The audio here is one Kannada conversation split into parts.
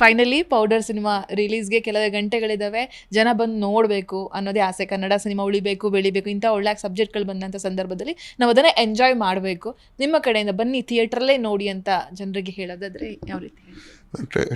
ಫೈನಲಿ ಪೌಡರ್ ಸಿನಿಮಾ ರಿಲೀಸ್ಗೆ ಕೆಲವೇ ಗಂಟೆಗಳಿದ್ದಾವೆ ಜನ ಬಂದು ನೋಡಬೇಕು ಅನ್ನೋದೇ ಆಸೆ. ಕನ್ನಡ ಸಿನಿಮಾ ಉಳಿಬೇಕು, ಬೆಳಿಬೇಕು, ಇಂಥ ಒಳ್ಳೆ ಸಬ್ಜೆಕ್ಟ್ಗಳು ಬಂದಂಥ ಸಂದರ್ಭದಲ್ಲಿ ನಾವು ಅದನ್ನು ಎಂಜಾಯ್ ಮಾಡಬೇಕು. ನಿಮ್ಮ ಕಡೆಯಿಂದ ಬನ್ನಿ ಥಿಯೇಟ್ರಲ್ಲೇ ನೋಡಿ ಅಂತ ಜನರಿಗೆ ಹೇಳೋದಾದ್ರೆ ಯಾವ ರೀತಿ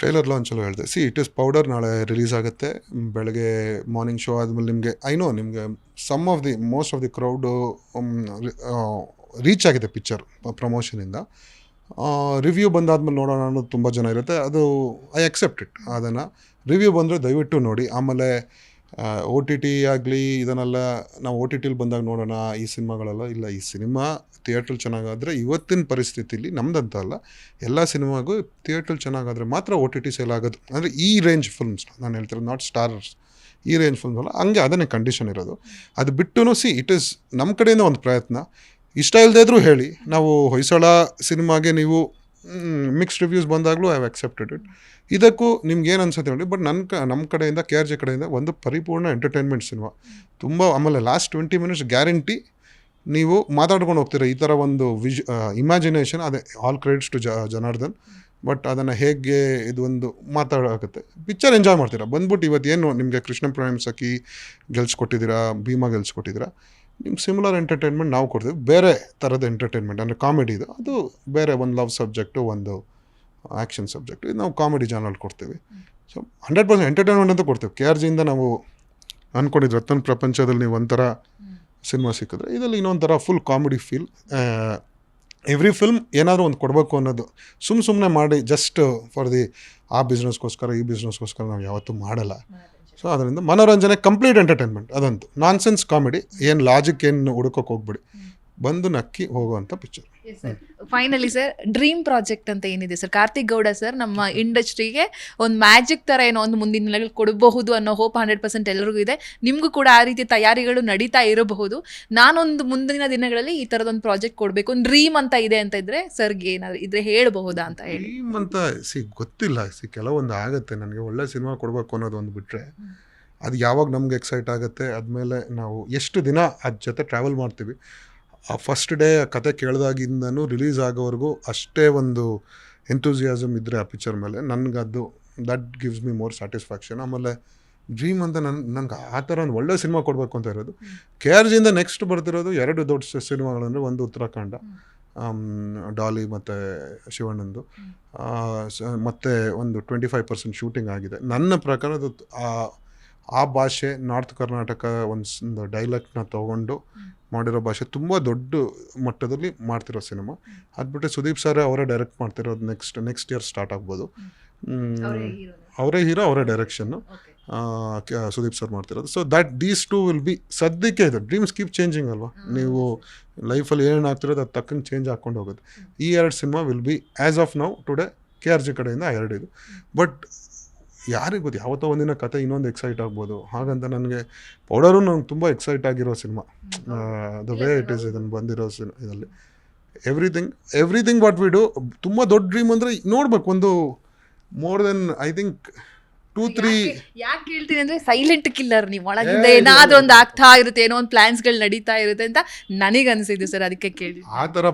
ಟ್ರೈಲರ್ ಲಾಂಚಲ್ಲೂ ಹೇಳಿದೆ. ಸಿ ಇಟ್ ಇಸ್ ಪೌಡರ್ ನಾಳೆ ರಿಲೀಸ್ ಆಗುತ್ತೆ. ಬೆಳಗ್ಗೆ ಮಾರ್ನಿಂಗ್ ಶೋ ಆದಮೇಲೆ ನಿಮಗೆ ಐ ನೋ ನಿಮಗೆ some of the most of the crowd reach ಆಗಿದೆ ಪಿಕ್ಚರ್ ಪ್ರಮೋಷನಿಂದ ರಿವ್ಯೂ ಬಂದಾದ್ಮೇಲೆ ನೋಡೋಣ ಅನ್ನೋದು ತುಂಬ ಜನ ಇರುತ್ತೆ. ಅದು ಐ ಅಕ್ಸೆಪ್ಟ್ ಇಟ್ ಅದನ್ನು. ರಿವ್ಯೂ ಬಂದರೆ ದಯವಿಟ್ಟು ನೋಡಿ. ಆಮೇಲೆ ಓ ಟಿ ಟಿ ಆಗಲಿ, ಇದನ್ನೆಲ್ಲ ನಾವು ಓ ಟಿ ಟಿಲಿ ಬಂದಾಗ ನೋಡೋಣ, ಈ ಸಿನಿಮಾಗಳೆಲ್ಲ. ಇಲ್ಲ, ಈ ಸಿನಿಮಾ ಥಿಯೇಟ್ರಲ್ಲಿ ಚೆನ್ನಾಗಾದರೆ ಇವತ್ತಿನ ಪರಿಸ್ಥಿತಿಲಿ ನಮ್ದಂತ ಅಲ್ಲ, ಎಲ್ಲ ಸಿನಿಮಾಗೂ ಥಿಯೇಟ್ರಲ್ಲಿ ಚೆನ್ನಾಗಾದರೆ ಮಾತ್ರ ಓ ಟಿ ಟಿ ಸೇಲ್ ಆಗೋದು. ಅಂದರೆ ಈ ರೇಂಜ್ ಫಿಲ್ಮ್ಸ್ ನಾನು ಹೇಳ್ತಿರೋದು ನಾಟ್ ಸ್ಟಾರ್ಸ್ ಈ ರೇಂಜ್ ಫಿಲ್ಮ್ಸ್ ಅಲ್ಲ, ಹಂಗೆ ಅದನ್ನೇ ಕಂಡೀಷನ್ ಇರೋದು. ಅದು ಬಿಟ್ಟು ಸಿ ಇಟ್ ಈಸ್ ನಮ್ಮ ಕಡೆಯಿಂದ ಒಂದು ಪ್ರಯತ್ನ. ಇಷ್ಟ ಇಲ್ಲದೇ ಇದ್ರೂ ಹೇಳಿ. ನಾವು ಹೊಯ್ಸಳ ಸಿನಿಮಾಗೆ ನೀವು ಮಿಕ್ಸ್ ರಿವ್ಯೂಸ್ ಬಂದಾಗಲೂ ಐ ಹ್ಯಾವ್ ಅಕ್ಸೆಪ್ಟೆಡ್ ಇಟ್ ಇದಕ್ಕೂ ನಿಮ್ಗೆ ಏನು ಅನ್ಸುತ್ತೆ ನೋಡಿ ಬಟ್ ನನ್ನ ಕ ನಮ್ಮ ಕಡೆಯಿಂದ ಕೆ ಆರ್ ಜೆ ಕಡೆಯಿಂದ ಒಂದು ಪರಿಪೂರ್ಣ ಎಂಟರ್ಟೈನ್ಮೆಂಟ್ ಸಿನಿಮಾ. ತುಂಬ, ಆಮೇಲೆ ಲಾಸ್ಟ್ ಟ್ವೆಂಟಿ ಮಿನಿಟ್ಸ್ ಗ್ಯಾರಂಟಿ ನೀವು ಮಾತಾಡ್ಕೊಂಡು ಹೋಗ್ತೀರ ಈ ಥರ ಒಂದು ವಿಜ್ ಇಮ್ಯಾಜಿನೇಷನ್ ಅದೇ ಆಲ್ ಕ್ರೆಡಿಟ್ಸ್ ಟು ಜ, ಜನಾರ್ದನ್. ಬಟ್ ಅದನ್ನು ಹೇಗೆ ಇದು ಒಂದು ಮಾತಾಡೋಗುತ್ತೆ ಪಿಕ್ಚರ್ ಎಂಜಾಯ್ ಮಾಡ್ತೀರಾ? ಬಂದ್ಬಿಟ್ಟು ಇವತ್ತು ಏನು ನಿಮಗೆ ಕೃಷ್ಣ ಪ್ರೇಮ್ ಸಖಿ ಗೆಲ್ಸ್ಕೊಟ್ಟಿದ್ದೀರಾ, ಭೀಮಾ ಗೆಲ್ಸ್ಕೊಟ್ಟಿದ್ದೀರಾ? ನಿಮ್ಗೆ ಸಿಮಿಲರ್ ಎಂಟರ್ಟೈನ್ಮೆಂಟ್ ನಾವು ಕೊಡ್ತೀವಿ. ಬೇರೆ ಥರದ ಎಂಟರ್ಟೈನ್ಮೆಂಟ್ ಅಂದರೆ ಕಾಮಿಡಿ ಇದು. ಅದು ಬೇರೆ ಒಂದು ಲವ್ ಸಬ್ಜೆಕ್ಟು ಒಂದು ಆ್ಯಕ್ಷನ್ ಸಬ್ಜೆಕ್ಟು ಇದು ನಾವು ಕಾಮಿಡಿ ಚಾನಲ್ ಕೊಡ್ತೀವಿ. ಸೊ ಹಂಡ್ರೆಡ್ ಪರ್ಸೆಂಟ್ ಎಂಟರ್ಟೈನ್ಮೆಂಟ್ ಅಂತ ಕೊಡ್ತೀವಿ. ಕೆ ಆರ್ ಜಿಯಿಂದ ನಾವು ಅಂದ್ಕೊಂಡಿದ್ವಿ ರತನ್ ಪ್ರಪಂಚದಲ್ಲಿ ನೀವು ಒಂಥರ ಸಿನಿಮಾ ಸಿಕ್ಕಿದ್ರೆ ಇದರಲ್ಲಿ ಇನ್ನೊಂಥರ full comedy feel every film ಏನಾದರೂ ಒಂದು ಕೊಡಬೇಕು ಅನ್ನೋದು. ಸುಮ್ಮ ಸುಮ್ಮನೆ ಮಾಡಿ ಜಸ್ಟ್ ಫಾರ್ ದಿ ಆ ಬಿಸ್ನೆಸ್ಗೋಸ್ಕರ ಈ ಬಿಸ್ನೆಸ್ಗೋಸ್ಕರ ನಾವು ಯಾವತ್ತೂ ಮಾಡಲ್ಲ. ಸೊ ಅದರಿಂದ ಮನೋರಂಜನೆ ಕಂಪ್ಲೀಟ್ ಎಂಟರ್ಟೈನ್ಮೆಂಟ್ ಅದಂತೂ. ನಾನ್ಸೆನ್ಸ್ ಕಾಮಿಡಿ ಏನು ಲಾಜಿಕ್ ಏನು ಹುಡುಕೋಕೆ ಹೋಗ್ಬಿಡಿ. ಬಂದು ನಕ್ಕಿ ಹೋಗುವಂಥ picture finally sir dream project ಅಂತ ಏನಿದೆ ಸರ್ ಕಾರ್ತಿಕ್ ಗೌಡ ಸರ್ ನಮ್ಮ ಇಂಡಸ್ಟ್ರಿಗೆ ಒಂದು ಮ್ಯಾಜಿಕ್ ತರ ಏನೋ ಒಂದು ಮುಂದಿನ ದಿನಗಳಲ್ಲಿ ಕೊಡಬಹುದು ಅನ್ನೋ ಹೋಪ್ ಹಂಡ್ರೆಡ್ ಪರ್ಸೆಂಟ್ ಎಲ್ಲರಿಗೂ ಇದೆ. ನಿಮಗೂ ಕೂಡ ಆ ರೀತಿ ತಯಾರಿಗಳು ನಡೀತಾ ಇರಬಹುದು. ನಾನೊಂದು ಮುಂದಿನ ದಿನಗಳಲ್ಲಿ ಈ ಥರದೊಂದು ಪ್ರಾಜೆಕ್ಟ್ ಕೊಡಬೇಕು. ಒಂದು ಡ್ರೀಮ್ ಅಂತ ಇದೆ ಅಂತ ಇದ್ರೆ ಸರ್ಗೆ ಏನಾದ್ರು ಇದ್ರೆ ಹೇಳಬಹುದಾ ಅಂತ ಹೇಳಿ. ಡ್ರೀಮ್ ಅಂತ ಸಿ ಗೊತ್ತಿಲ್ಲ. ಸಿ ಕೆಲವೊಂದು ಆಗುತ್ತೆ. ನನಗೆ ಒಳ್ಳೆ ಸಿನಿಮಾ ಕೊಡಬೇಕು ಅನ್ನೋದು ಒಂದು ಬಿಟ್ಟರೆ ಅದು ಯಾವಾಗ ನಮ್ಗೆ ಎಕ್ಸೈಟ್ ಆಗುತ್ತೆ ಆದಮೇಲೆ ನಾವು ಎಷ್ಟು ದಿನ ಅದ್ರ ಜೊತೆ ಟ್ರಾವೆಲ್ ಮಾಡ್ತೀವಿ. ಆ ಫಸ್ಟ್ ಡೇ ಕತೆ ಕೇಳಿದಾಗಿಂದನೂ ರಿಲೀಸ್ ಆಗೋವರೆಗೂ ಅಷ್ಟೇ ಒಂದು ಎಂತೂಸಿಯಾಸಮ್ ಇದ್ದರೆ ಆ ಪಿಕ್ಚರ್ ಮೇಲೆ. ನನಗದು ಅದು that gives me more satisfaction ಆಮೇಲೆ ಡ್ರೀಮ್ ಅಂತ ನನ್ನ ನನಗೆ ಆ ಥರ ಒಂದು ಒಳ್ಳೆ ಸಿನಿಮಾ ಕೊಡಬೇಕು ಅಂತ ಇರೋದು. ಕೆ ಆರ್ ಜಿಯಿಂದ ನೆಕ್ಸ್ಟ್ ಬರ್ತಿರೋದು ಎರಡು ದೊಡ್ಡ ಸಿನಿಮಾಗಳಂದರೆ ಒಂದು ಉತ್ತರಾಖಂಡ ಡಾಲಿ ಮತ್ತು ಶಿವಣ್ಣಂದು. ಮತ್ತು ಮತ್ತೆ ಒಂದು ಟ್ವೆಂಟಿ ಫೈವ್ ಪರ್ಸೆಂಟ್ ಶೂಟಿಂಗ್ ಆಗಿದೆ. ನನ್ನ ಪ್ರಕಾರ ಅದು ಆ- ಭಾಷೆ ನಾರ್ತ್ ಕರ್ನಾಟಕ ಒಂದು ಡೈಲೆಕ್ಟ್ನ ತೊಗೊಂಡು ಮಾಡಿರೋ ಭಾಷೆ ತುಂಬ ದೊಡ್ಡ ಮಟ್ಟದಲ್ಲಿ ಮಾಡ್ತಿರೋ ಸಿನಿಮಾ. ಅದು ಬಿಟ್ಟರೆ ಸುದೀಪ್ ಸರ್ ಅವರೇ ಡೈರೆಕ್ಟ್ ಮಾಡ್ತಿರೋದು ನೆಕ್ಸ್ಟ್ ನೆಕ್ಸ್ಟ್ ಇಯರ್ ಸ್ಟಾರ್ಟ್ ಆಗ್ಬೋದು. ಅವರೇ ಹೀರೋ ಅವರೇ ಡೈರೆಕ್ಷನ್ನು ಸುದೀಪ್ ಸರ್ ಮಾಡ್ತಿರೋದು. So that these two will be ಸದ್ಯಕ್ಕೆ ಇದು. ಡ್ರೀಮ್ಸ್ ಕೀಪ್ ಚೇಂಜಿಂಗ್ ಅಲ್ವಾ? ನೀವು ಲೈಫಲ್ಲಿ ಏನಾಗ್ತಿರೋದು ಅದು ತಕ್ಕಂಗೆ ಚೇಂಜ್ ಹಾಕ್ಕೊಂಡು ಹೋಗುತ್ತೆ. ಈ ಎರಡು cinema will be as of now today K R G ಕಡೆಯಿಂದ ಎರಡು ಇದು. ಬಟ್ ಯಾರಿಗೆ ಗೊತ್ತು ಯಾವತ್ತೋ ಒಂದಿನ ಕತೆ ಇನ್ನೊಂದು ಎಕ್ಸೈಟ್ ಆಗ್ಬೋದು. ಹಾಗಂತ ನನಗೆ ಪೌಡರು ನಂಗೆ ತುಂಬ ಎಕ್ಸೈಟ್ ಆಗಿರೋ cinema. The way it is ಇದನ್ನು ಬಂದಿರೋ ಸಿನ್ ಇದರಲ್ಲಿ. Everything everything what we do ತುಂಬ ದೊಡ್ಡ ಡ್ರೀಮ್ ಅಂದರೆ ನೋಡ್ಬೇಕು ಒಂದು more than I think two three ಯಾಕೆ ಹೇಳ್ತೀನಿ ಅಂದ್ರೆ ಸೈಲೆಂಟ್ ಕಿಲ್ಲರ್ ನೀವು ಒಳಗಿಂದ ಏನಾದ್ರೂ ಒಂದು. ಆಗ್ತಾ ಇರುತ್ತೆ ಏನೋ ಒಂದು ಪ್ಲಾನ್ಸ್ಗಳು ನಡೀತಾ ಇರುತ್ತೆ ಅಂತ ನನಗೆ ಅನ್ಸಿದ್ದು ಸರ್ ಅದಕ್ಕೆ ಕೇಳಿ. ಆ ಥರ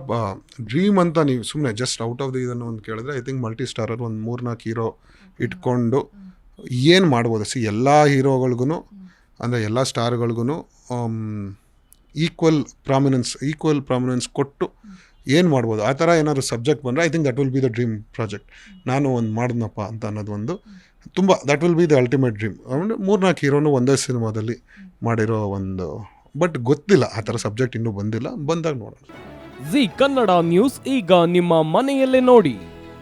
ಡ್ರೀಮ್ ಅಂತ ನೀವು ಸುಮ್ಮನೆ ಜಸ್ಟ್ ಔಟ್ ಆಫ್ ದಿ ಇದನ್ನು ಒಂದು ಕೇಳಿದ್ರೆ ಐ ಥಿಂಕ್ ಮಲ್ಟಿ ಸ್ಟಾರರ್ ಒಂದು ಮೂರ್ನಾಲ್ಕು ಹೀರೋ ಇಟ್ಕೊಂಡು ಏನು ಮಾಡ್ಬೋದು? ಸಿ ಎಲ್ಲ ಹೀರೋಗಳ್ಗೂ ಅಂದರೆ ಎಲ್ಲ ಸ್ಟಾರ್ಗಳ್ಗೂ ಈಕ್ವಲ್ ಪ್ರಾಮಿನೆನ್ಸ್ ಈಕ್ವಲ್ ಪ್ರಾಮಿನೆನ್ಸ್ ಕೊಟ್ಟು ಏನು ಮಾಡ್ಬೋದು? ಆ ಥರ ಏನಾದ್ರು ಸಬ್ಜೆಕ್ಟ್ ಬಂದರೆ I think that will be the dream project ನಾನು ಒಂದು ಮಾಡಿದ್ನಪ್ಪ ಅಂತ ಅನ್ನೋದು ಒಂದು ತುಂಬ that will be the ultimate dream ಅಂದರೆ ಮೂರ್ನಾಲ್ಕು ಹೀರೋನು ಒಂದೇ ಸಿನಿಮಾದಲ್ಲಿ ಮಾಡಿರೋ ಒಂದು ಬಟ್ ಗೊತ್ತಿಲ್ಲ, ಆ ಥರ ಸಬ್ಜೆಕ್ಟ್ ಇನ್ನೂ ಬಂದಿಲ್ಲ. ಬಂದಾಗ ನೋಡೋಣ. ಜಿ ಕನ್ನಡ ನ್ಯೂಸ್ ಈಗ ನಿಮ್ಮ ಮನೆಯಲ್ಲೇ ನೋಡಿ.